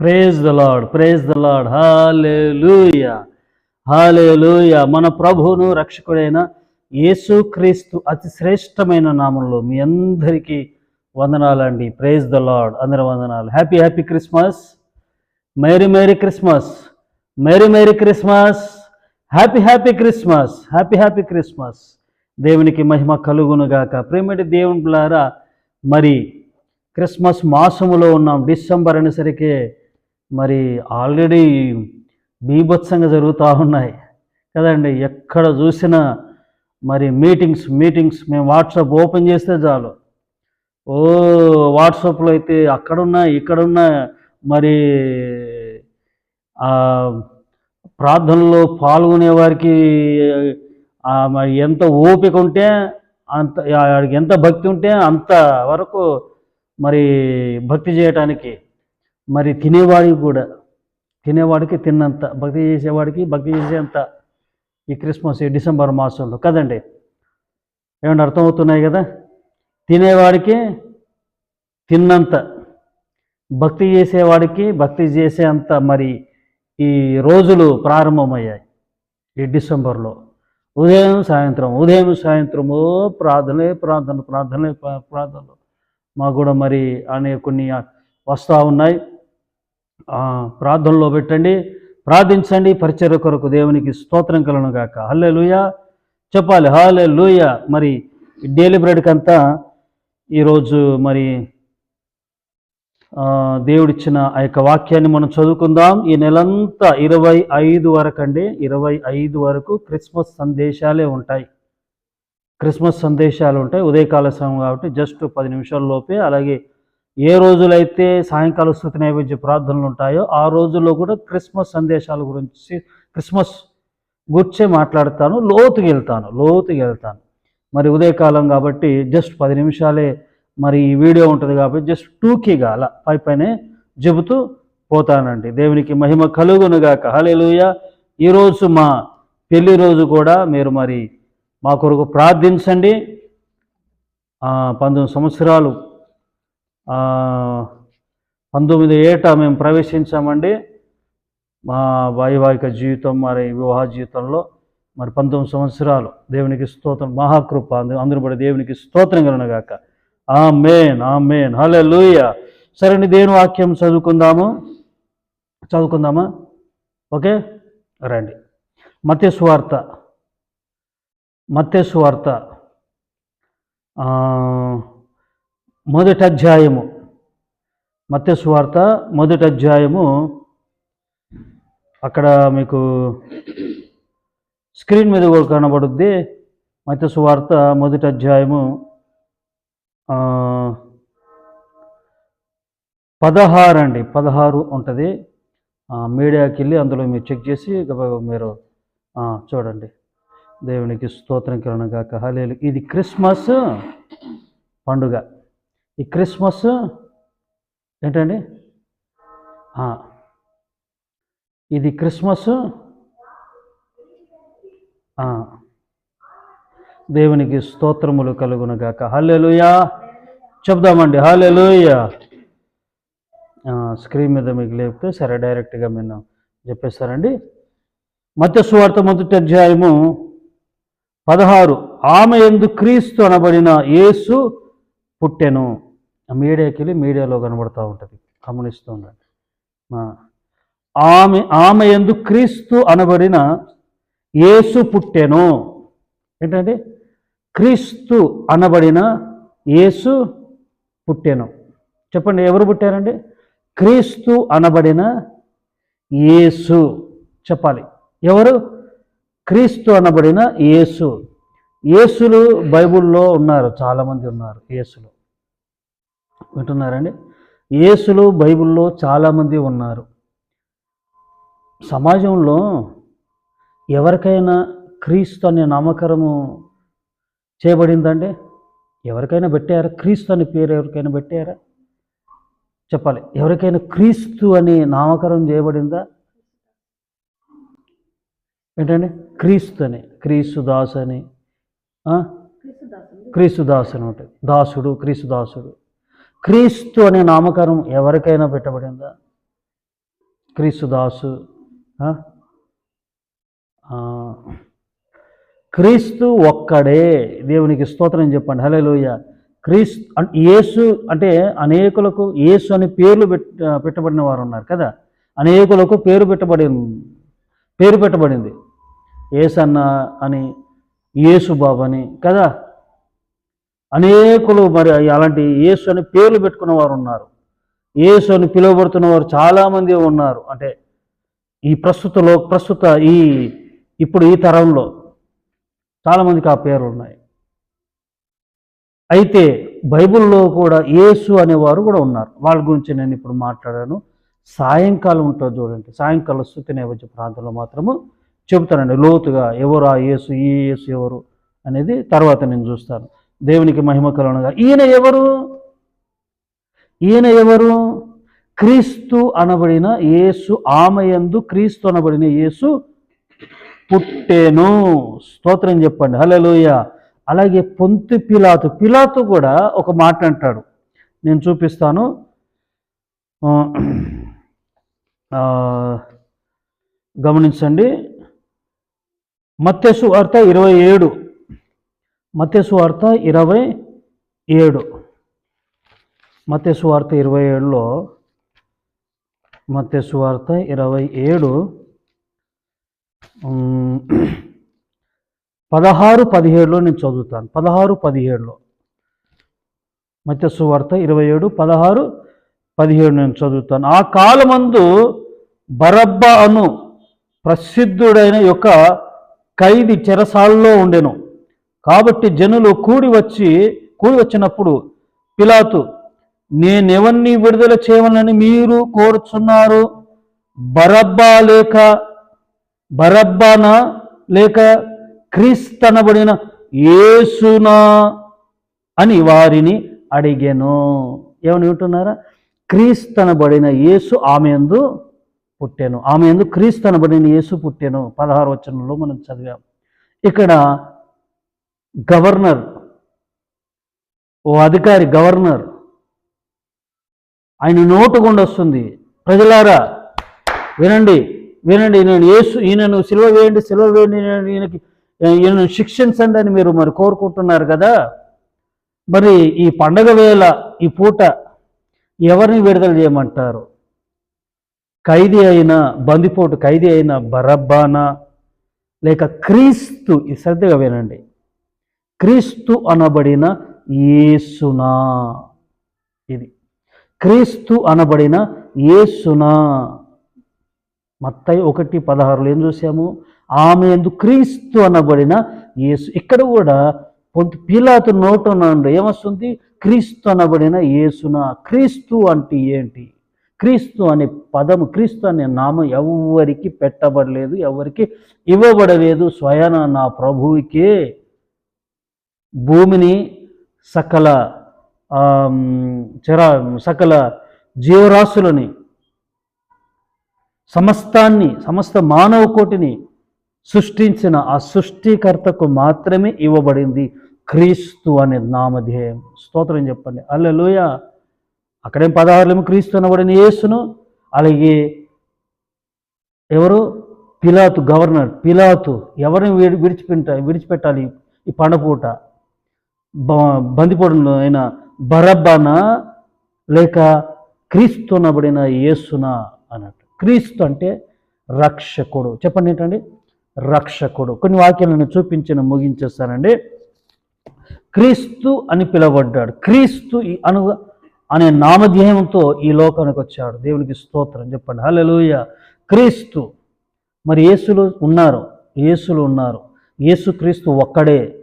Praise the Lord praise the Lord hallelujah hallelujah మన ప్రభువును రక్షకుడైన యేసుక్రీస్తు అతి శ్రేష్టమైన నామంలో మీ అందరికీ వందనాలండి. ప్రేజ్ ద లాడ్ అందరి వందనాలు. Happy happy Christmas merry merry Christmas merry merry Christmas happy happy Christmas happy happy Christmas దేవునికి మహిమ కలుగునుగాక. ప్రేమటి దేవుని బ్లారా మరి క్రిస్మస్ మాసములో ఉన్నాం డిసెంబర్ అనేసరికి మరి ఆల్రెడీ బీభత్సంగా జరుగుతూ ఉన్నాయి. కదండి? ఎక్కడ చూసినా మరి మీటింగ్స్ మీటింగ్స్ మేము వాట్సాప్ ఓపెన్ చేస్తే చాలు. ఓ వాట్సాప్లో అయితే అక్కడున్నా ఇక్కడున్నా మరి ప్రార్థనలో పాల్గొనే వారికి మరి ఎంత ఓపిక ఉంటే అంత ఆడికి ఎంత భక్తి ఉంటే అంత వరకు మరి భక్తి చేయటానికి మరి తినేవాడికి కూడా తినేవాడికి తిన్నంత భక్తి చేసేవాడికి భక్తి చేసేంత ఈ క్రిస్మస్ ఈ డిసెంబర్ మాసంలో కదండి? ఏమన్నా అర్థమవుతున్నాయి కదా? తినేవాడికి తిన్నంత భక్తి చేసేవాడికి భక్తి చేసేంత మరి ఈ రోజులు ప్రారంభమయ్యాయి ఈ డిసెంబర్లో. ఉదయం సాయంత్రం. ఉదయం సాయంత్రము ప్రార్థనే ప్రార్థన ప్రార్థనే ప్రా- ప్రార్థనలు. మాకు కూడా మరి అనే కొన్ని వస్తూ ఉన్నాయి. ప్రార్థనలో పెట్టండి. ప్రార్థించండి. పరిచయ కొరకు దేవునికి స్తోత్రం కలను గాక. హల్లే లూయ చెప్పాలి. హాలే లూయ మరి డైలీ బ్రెడ్కి అంతా ఈరోజు మరి దేవుడిచ్చిన ఆ యొక్క వాక్యాన్ని మనం చదువుకుందాం. ఈ నెలంతా ఇరవై ఐదు వరకు అండి ఇరవై ఐదు వరకు క్రిస్మస్ సందేశాలే ఉంటాయి. క్రిస్మస్ సందేశాలు ఉంటాయి. ఉదయకాల సమయం కాబట్టి జస్ట్ పది నిమిషాల లోపే. అలాగే ఏ రోజులైతే సాయంకాల స్థుతి నైవేద్య ప్రార్థనలు ఉంటాయో ఆ రోజుల్లో కూడా క్రిస్మస్ సందేశాల గురించి క్రిస్మస్ గుర్చే మాట్లాడతాను. లోతుకి వెళ్తాను. లోతుకి వెళ్తాను. మరి ఉదయకాలం కాబట్టి జస్ట్ పది నిమిషాలే మరి ఈ వీడియో ఉంటుంది కాబట్టి జస్ట్ టూకీగా అలా పై పైనే చెబుతూ పోతానండి. దేవునికి మహిమ కలుగునుగాక. హలేలుయ ఈరోజు మా పెళ్ళి రోజు కూడా మీరు మరి మా కొరకు ప్రార్థించండి. పంతొమ్మిది సంవత్సరాలు పంతొమ్మిది ఏట మేము ప్రవేశించామండి. మా వైవాహిక జీవితం మరి వివాహ జీవితంలో మరి పంతొమ్మిది సంవత్సరాలు దేవునికి స్తోత్రం మహాకృప అందు అందరూ కూడా దేవునికి స్తోత్రం కలనగాక ఆ మేన్ ఆ మేన్ హలే లూయ సరే దేని వాక్యం చదువుకుందాము. చదువుకుందామా? ఓకే? రండి. మత్య సువార్త మత్య సువార్త మొదటి అధ్యాయము. మత్య సువార్త మొదటి అధ్యాయము. అక్కడ మీకు స్క్రీన్ మీద కూడా కనబడుద్ది. మత్య సువార్త మొదటి అధ్యాయము. పదహారు అండి పదహారు ఉంటుంది. మీడియాకి వెళ్ళి అందులో మీరు చెక్ చేసి మీరు చూడండి. దేవునికి స్తోత్రం కిరణం కాక హలేలు ఇది క్రిస్మస్ పండుగ. ఈ క్రిస్మస్ ఏంటండి? ఇది క్రిస్మస్ దేవునికి స్తోత్రములు కలుగునగాక హల్లెలుయా. చెప్దామండి. హల్లెలూయా స్క్రీన్ మీద మీకు లేపితే సరే డైరెక్ట్గా మేము చెప్పేస్తారండి. మత్య సువార్త మొదటి అధ్యాయము పదహారు. ఆమె ఎందు క్రీస్తు అనబడిన యేసు పుట్టెను. మీడియాకి వెళ్ళి మీడియాలో కనబడుతూ ఉంటుంది. గమనిస్తూ ఉండండి. ఆమె ఆమె ఎందు క్రీస్తు అనబడిన యేసు పుట్టెను. ఏంటంటే క్రీస్తు అనబడిన యేసు పుట్టాను. చెప్పండి ఎవరు పుట్టారండి? క్రీస్తు అనబడిన యేసు. చెప్పాలి. ఎవరు? క్రీస్తు అనబడిన యేసు. యేసులు బైబుల్లో ఉన్నారు చాలామంది ఉన్నారు యేసులు. వింటున్నారండి? యేసులు బైబిల్లో చాలామంది ఉన్నారు. సమాజంలో ఎవరికైనా క్రీస్తు అనే నామకరము చేయబడిందండి? ఎవరికైనా పెట్టారా? క్రీస్తు అనే పేరు ఎవరికైనా పెట్టారా? చెప్పాలి. ఎవరికైనా క్రీస్తు అని నామకరణం చేయబడిందా? ఏంటండి? క్రీస్తు అని. క్రీస్తు దాస్ అని. క్రీస్తు దాస్ అని ఉంటుంది. దాసుడు క్రీస్తు దాసుడు. క్రీస్తు అనే నామకరణం ఎవరికైనా పెట్టబడిందా? క్రీస్తు దాసు. క్రీస్తు ఒక్కడే. దేవునికి స్తోత్రం చెప్పండి. హలేలోయ క్రీస్తు అంటే యేసు అంటే అనేకులకు యేసు అని పేర్లు పెట్టబడిన వారు ఉన్నారు కదా. అనేకులకు పేరు పెట్టబడి పేరు పెట్టబడింది. ఏసన్న అని యేసుబాబు అని కదా. అనేకులు మరి అలాంటి యేసు అని పేర్లు పెట్టుకున్న వారు ఉన్నారు యేసు అని పిలువబడుతున్న వారు చాలామంది ఉన్నారు. అంటే ఈ ప్రస్తుతలో ప్రస్తుత ఈ ఇప్పుడు ఈ తరంలో చాలామందికి ఆ పేర్లు ఉన్నాయి అయితే బైబిల్లో కూడా యేసు అనేవారు కూడా ఉన్నారు. వాళ్ళ గురించి నేను ఇప్పుడు మాట్లాడాను. సాయంకాలం ఉంటుంది చూడండి. సాయంకాలం స్థుతి నేపథ్య ప్రాంతంలో మాత్రము చెబుతానండి. లోతుగా ఎవరు ఆ యేసు ఈ యేసు ఎవరు అనేది తర్వాత నేను చూస్తాను. దేవునికి మహిమ కలనగా ఈయన ఎవరు? ఈయన ఎవరు? క్రీస్తు అనబడిన యేసు ఆమె ఎందు క్రీస్తు అనబడిన యేసు పుట్టేను. స్తోత్రం చెప్పండి. హలలోయ అలాగే పొంతు పిలాతు. పిలాతు కూడా ఒక మాట అంటాడు. నేను చూపిస్తాను. గమనించండి. మత్స్సు వార్త ఇరవై ఏడు. మత్స్సు వార్త ఇరవై ఏడు. మత్స్సు వార్త ఇరవై ఏడులో మత్స్సు వార్త ఇరవై ఏడు. పదహారు పదిహేడులో నేను చదువుతాను. పదహారు పదిహేడులో. మత్స్సు వార్త ఇరవై ఏడు పదహారు పదిహేడు నేను చదువుతాను. ఆ కాలమందు బరబ్బ అను ప్రసిద్ధుడైన యొక్క ఖైదీ చెరసాలలో ఉండెను. కాబట్టి జనులు కూడి వచ్చి కూడి వచ్చినప్పుడు పిలాతు నేనెవరిని విడుదల చేయమని మీరు కోరుచున్నారు? బరబ్బా లేక బరబ్బానా లేక క్రీస్తనబడిన యేసునా అని వారిని అడిగాను. ఏమని వింటున్నారా? క్రీస్తనబడిన యేసు ఆమె యందు పుట్టాను. ఆమె ఎందు క్రీస్తనబడిన యేసు పుట్టాను. పదహారు వచనంలో మనం చదివాం. ఇక్కడ గవర్నర్ ఓ అధికారి గవర్నర్ ఆయన నోటు గుండొస్తుంది. ప్రజలారా వినండి. వినండి నేను యేసు ఈయనను సిలువ వేయండి సిలువ వేయండి నేను ఈయనకి ఈయనను శిక్షించండి అని మీరు మరి కోరుకుంటున్నారు కదా? మరి ఈ పండగ వేళ ఈ పూట ఎవరిని విడుదల చేయమంటారు? ఖైదీ అయిన బందిపోటు ఖైదీ అయిన బరబ్బానా? లేక క్రీస్తు ఈ శ్రద్ధగా వినండి. క్రీస్తు అనబడిన యేసునా? ఇది. క్రీస్తు అనబడిన యేసునా? మత్తయి ఒకటి పదహారులో ఏం చూసాము? ఆమె ఎందు క్రీస్తు అనబడిన యేసు. ఇక్కడ కూడా పొంత పీలాతు నోటు నుండి ఏమొస్తుంది? క్రీస్తు అనబడిన యేసున. క్రీస్తు అంటే ఏంటి? క్రీస్తు అనే పదము క్రీస్తు అనే నామం ఎవరికి పెట్టబడలేదు ఎవరికి ఇవ్వబడలేదు. స్వయాన నా ప్రభువుకే భూమిని సకల చరా సకల జీవరాశులని సమస్తాన్ని సమస్త మానవ కోటిని సృష్టించిన ఆ సృష్టికర్తకు మాత్రమే ఇవ్వబడింది క్రీస్తు అనే నామధేయం. స్తోత్రం చెప్పండి. అల్లెలుయ అక్కడేం పదహారులేమో క్రీస్తు అనబడిన యేసును అలాగే ఎవరు? పిలాతు గవర్నర్. పిలాతు ఎవరిని విడి విడిచిపెట్ట విడిచిపెట్టాలి ఈ పండపూట బ- అయిన బరబ్బనా లేక క్రీస్తు అనబడిన యేసునా? అన్నట్టు. క్రీస్తు అంటే రక్షకుడు. చెప్పండి ఏంటండి? రక్షకుడు. కొన్ని వాక్యాలను చూపించిన ముగించేస్తానండి. క్రీస్తు అని పిలువబడ్డాడు. క్రీస్తు అను అనే నామధ్యేయంతో ఈ లోకానికి వచ్చాడు. దేవునికి స్తోత్రం. చెప్పండి. హల్లెలూయ. క్రీస్తు. మరి యేసులు ఉన్నారు. యేసులు ఉన్నారు. యేసుక్రీస్తు ఒక్కడే.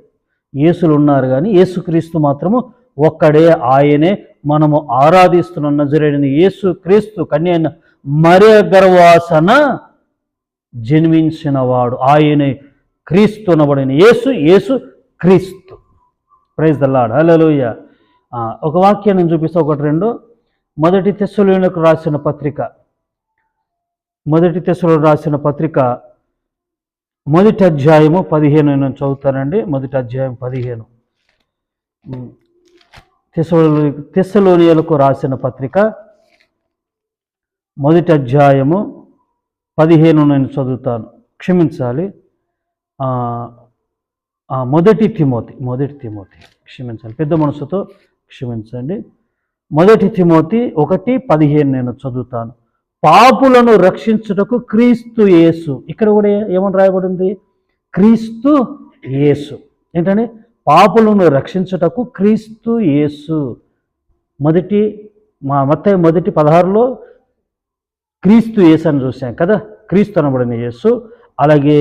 యేసులు ఉన్నారు కానీ యేసుక్రీస్తు మాత్రము ఒక్కడే. ఆయనే మనము ఆరాధిస్తున్న నజరేడిన యేసు క్రీస్తు కన్యైన మరే మరియ గర్వాసన జన్మించిన ఆయనే క్రీస్తు అనబడిన యేసు యేసు క్రీస్తు. ప్రైజ్ దల్లాడు హలోయ ఒక వాక్యం నేను చూపిస్తా ఒకటి రెండు. మొదటి తెస్సులకు రాసిన పత్రిక. మొదటి తెస్సులు రాసిన పత్రిక మొదటి అధ్యాయము పదిహేను నేను చదువుతానండి. మొదటి అధ్యాయం పదిహేను. ఉమ్. రాసిన పత్రిక మొదటి అధ్యాయము పదిహేను నేను చదువుతాను. క్షమించాలి. మొదటి తిమోతి మొదటి తిమోతి. క్షమించాలి. పెద్ద మనసుతో క్షమించండి. మొదటి తిమోతి ఒకటి పదిహేను నేను చదువుతాను. పాపులను రక్షించుటకు క్రీస్తు యేసు. ఇక్కడ కూడా ఏమని రాయబడింది? క్రీస్తు యేసు. ఏంటంటే పాపులను రక్షించుటకు క్రీస్తు యేసు. మొదటి మా మత్త మొదటి పదహారులో క్రీస్తు యేసు అని చూసాం కదా. క్రీస్తు అనబడిన యేసు. అలాగే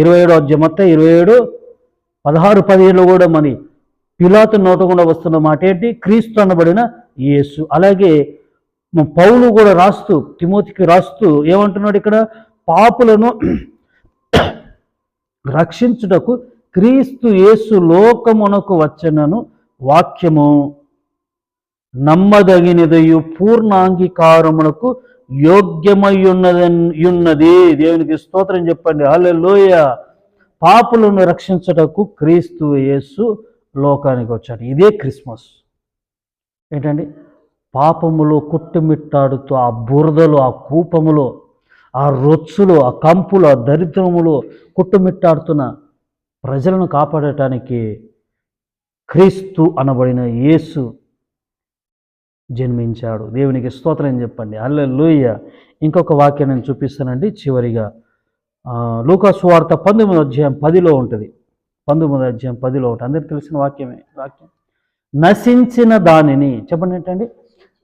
ఇరవై ఏడు అధ్యాయం మొత్తం ఇరవై ఏడు పదహారు పదిహేను కూడా మరి పిలాతు నోటకుండా వస్తున్న మాట ఏంటి? క్రీస్తు అనబడిన యేసు. అలాగే పౌలు కూడా రాస్తూ తిమోతికి రాస్తూ ఏమంటున్నాడు ఇక్కడ? పాపులను రక్షించుటకు క్రీస్తు యేసు లోకమునకు వచ్చనను వాక్యము. నమ్మదగినదయు పూర్ణ అంగీకారమునకు యోగ్యమయ్యున్నదన్నది దేవునికి స్తోత్రం చెప్పండి. హల్లెలూయ. పాపులను రక్షించుటకు క్రీస్తు యేసు లోకానికి వచ్చాడు. ఇదే క్రిస్మస్. ఏంటండి? పాపములో కుట్టుమిట్టాడుతూ ఆ బురదలో ఆ కూపములో ఆ రొచ్చులు ఆ కంపులో ఆ దరిద్రములో కుట్టుమిట్టాడుతున్న ప్రజలను కాపాడటానికి క్రీస్తు అనబడిన యేసు జన్మించాడు. దేవునికి స్తోత్రం చెప్పండి. అల్లెలుయ్య ఇంకొక వాక్యం నేను చూపిస్తానండి. చివరిగా. లూకాసువార్త పంతొమ్మిది అధ్యాయం పదిలో ఉంటుంది. పంతొమ్మిది అధ్యాయం పదిలో ఉంటుంది. అందరికి తెలిసిన వాక్యమే వాక్యం. నశించిన దానిని చెప్పండి ఏంటండి?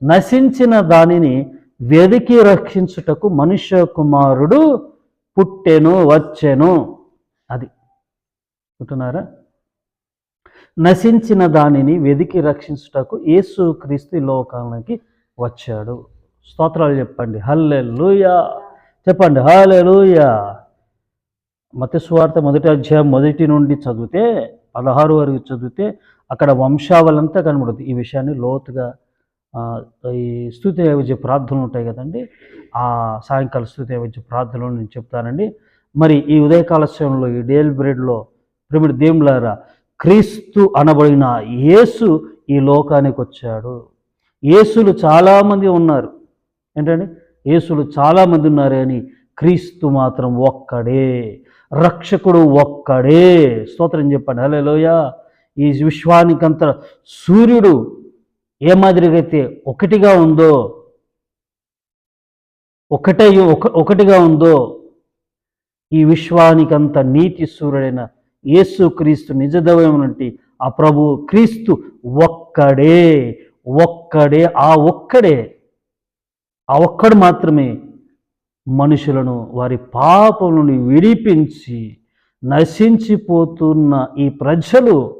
నశించిన దానిని వెదికి రక్షించుటకు మనుష్య కుమారుడు పుట్టెను వచ్చెను. అది. ఉంటున్నారా నశించిన దానిని వెదికి రక్షించుటకు యేసు క్రీస్తు లోకానికి వచ్చాడు. స్తోత్రాలు చెప్పండి. హల్లె చెప్పండి. హల్లె మతస్వార్త మొదటి అధ్యాయం మొదటి నుండి చదివితే పదహారు వరకు చదివితే అక్కడ వంశావళంతా కనబడుతుంది. ఈ విషయాన్ని లోతుగా ఈ స్థుతి నైవేద్య ప్రార్థనలు ఉంటాయి కదండి. ఆ సాయంకాల స్థుతి నైవేద్య ప్రార్థనలు నేను చెప్తానండి. మరి ఈ ఉదయకాల సమయంలో ఈ డేల్ బ్రెడ్లో ప్రిమిడి దేవులారా క్రీస్తు అనబడిన యేసు ఈ లోకానికి వచ్చాడు. యేసులు చాలామంది ఉన్నారు. ఏంటండి? యేసులు చాలామంది ఉన్నారే అని క్రీస్తు మాత్రం ఒక్కడే రక్షకుడు ఒక్కడే. స్తోత్రం చెప్పండి. హలోయ ఈ విశ్వానికంత సూర్యుడు ఏ మాదిరిగా అయితే ఒకటిగా ఉందో ఒకటే ఒక ఒకటిగా ఉందో ఈ విశ్వానికంత నీతి సూర్యుడైన యేసు క్రీస్తు నిజదైనటువంటి ఆ ప్రభు క్రీస్తు ఒక్కడే ఒక్కడే ఆ ఒక్కడే ఆ ఒక్కడు మాత్రమే మనుషులను వారి పాపం నుండి విడిపించి నశించిపోతున్న ఈ ప్రజలు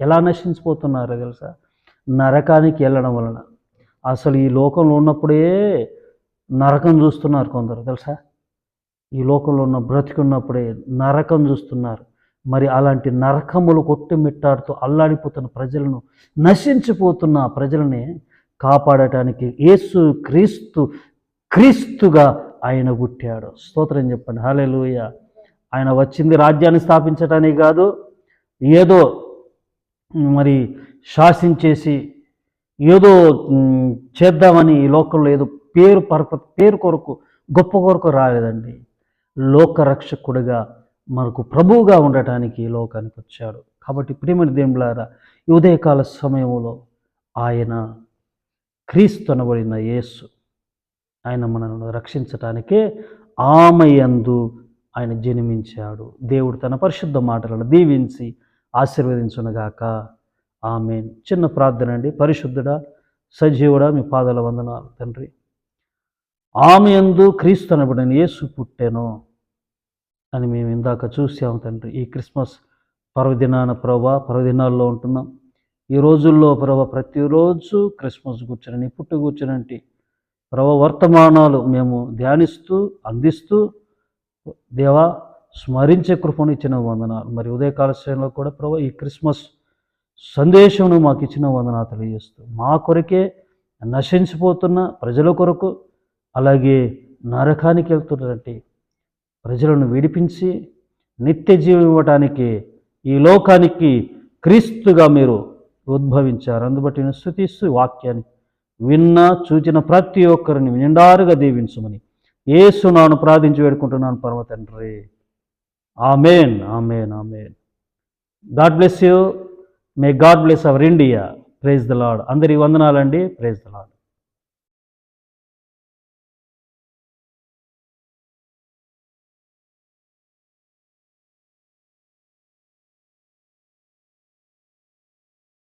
ఎలా నశించిపోతున్నారో తెలుసా? నరకానికి వెళ్ళడం వలన. అసలు ఈ లోకంలో ఉన్నప్పుడే నరకం చూస్తున్నారు కొందరు తెలుసా? ఈ లోకంలో ఉన్న బ్రతికున్నప్పుడే నరకం చూస్తున్నారు. మరి అలాంటి నరకములు కొట్టుమిట్టాడుతూ అల్లాడిపోతున్న ప్రజలను నశించిపోతున్న ప్రజలని కాపాడటానికి యేసు క్రీస్తు క్రీస్తుగా ఆయన పుట్టాడు. స్తోత్రం చెప్పండి. హాలేలుయ ఆయన వచ్చింది రాజ్యాన్ని స్థాపించటానికి కాదు ఏదో మరి శాసించేసి ఏదో చేద్దామని ఈ లోకంలో ఏదో పేరు పరప పేరు కొరకు గొప్ప కొరకు రాలేదండి. లోకరక్షకుడిగా మనకు ప్రభువుగా ఉండటానికి ఈ లోకానికి వచ్చాడు. కాబట్టి ప్రేమని దేవులారా ఉదయకాల సమయంలో ఆయన క్రీస్తు అనబడిన యేసు ఆయన మనల్ని రక్షించటానికే ఆమెయందు ఆయన జన్మించాడు. దేవుడు తన పరిశుద్ధ మాటలను దీవించి ఆశీర్వదించునగాక. ఆమె చిన్న ప్రార్థన అండి. పరిశుద్ధుడా సజీవుడా మీ పాదాల వందనాలు తండ్రి. ఆమె ఎందు క్రీస్తు అనబడిన యేసు పుట్టెను. అని మేము ఇందాక చూసాము తండ్రి. ఈ క్రిస్మస్ పర్వదినాన ప్రభా పర్వదినాల్లో ఉంటున్నాం. ఈ రోజుల్లో ప్రభా ప్రతిరోజు క్రిస్మస్ కూర్చునని పుట్టు కూర్చునంటే ప్రభ వర్తమానాలు మేము ధ్యానిస్తూ అందిస్తూ దేవా స్మరించే కృపను ఇచ్చిన వందనాలు. మరి ఉదయకాల సమయంలో కూడా ప్రభా ఈ క్రిస్మస్ సందేశమును మాకు ఇచ్చిన వందనా తెలియజేస్తూ మా కొరకే నశించిపోతున్న ప్రజల కొరకు అలాగే నరకానికి వెళ్తున్నటువంటి ప్రజలను విడిపించి నిత్య జీవం ఇవ్వటానికి ఈ లోకానికి క్రీస్తుగా మీరు ఉద్భవించారు. అందుబట్టి నేను స్థుతిస్తూ వాక్యాన్ని విన్న చూచిన ప్రతి ఒక్కరిని నిండారుగా దీవించమని ఏసునాను ప్రార్థించి వేడుకుంటున్నాను పరమ తండ్రి. Amen amen amen. God bless you. May God bless our India. Praise the Lord అందరి వందనాలండి. Praise the lord